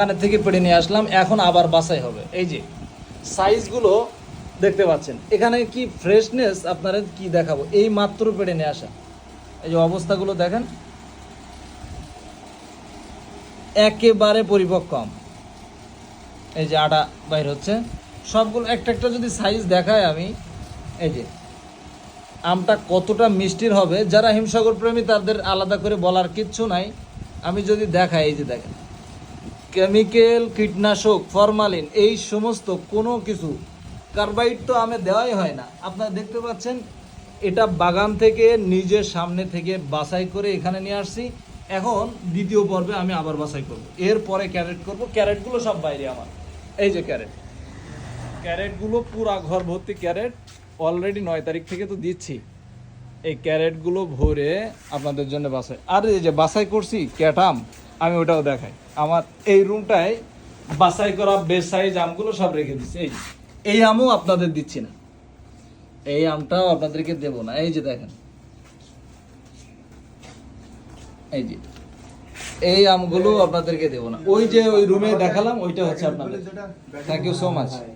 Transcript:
দোকানের থেকে পেড়ে নিয়ে আসলাম, এখন আবার বাসাই হবে। এই যে সাইজগুলো দেখতে পাচ্ছেন। এখানে কি ফ্রেশনেস আপনারা কি দেখাবো? এই মাত্র পেড়ে নিয়ে আসা এই যে অবস্থাগুলো দেখেন। একেবারে পরিপক্ক। এই যে আটা বাইর হচ্ছে। সবগুলো, একটা একটা যদি সাইজ দেখায় আমি, এই যে, আমটা কতটা মিষ্টির হবে? যারা হিমসাগর প্রেমী, তাদের আলাদা করে বলার কিচ্ছু নাই। আমি যদি দেখাই, এই যে দেখেন। কেমিক্যাল, কীটনাশক, ফরমালিন, এই সমস্ত কোনো কিছু কার্বাইড তো আমে দেওয়াই হয় না। আপনারা দেখতে পাচ্ছেন, এটা বাগান থেকে নিজের সামনে থেকে বাছাই করে এখানে নিয়ে আসছি। এখন দ্বিতীয় পর্বে আমি আবার বাছাই করব। এরপরে ক্যারেট করব। ক্যারেটগুলো সব বাইরে আমার। এই যে ক্যারেট। ক্যারেটগুলো পুরা ঘর ভর্তি ক্যারেট। অলরেডি নয় তারিখ থেকে তো দিচ্ছি। এই ক্যারেটগুলো ভরে আপনাদের জন্য বাছাই। আর এই যে বাছাই করছি, ক্যাটাম। আমি ওটাও দেখাই। আমার এই রুমটায় বাছাই করা বেসাইজ আমগুলো সব রেখে দিচ্ছি এই এই আমও আপনাদের দিচ্ছি না। এই আমটাও আপনাদেরকে দেব না। এই যে দেখেন। এই যে, এই আমগুলো আপনাদেরকে দেব না। ওই যে ওই রুমে দেখালাম, ওইটা হচ্ছে আপনাদের। Thank you so much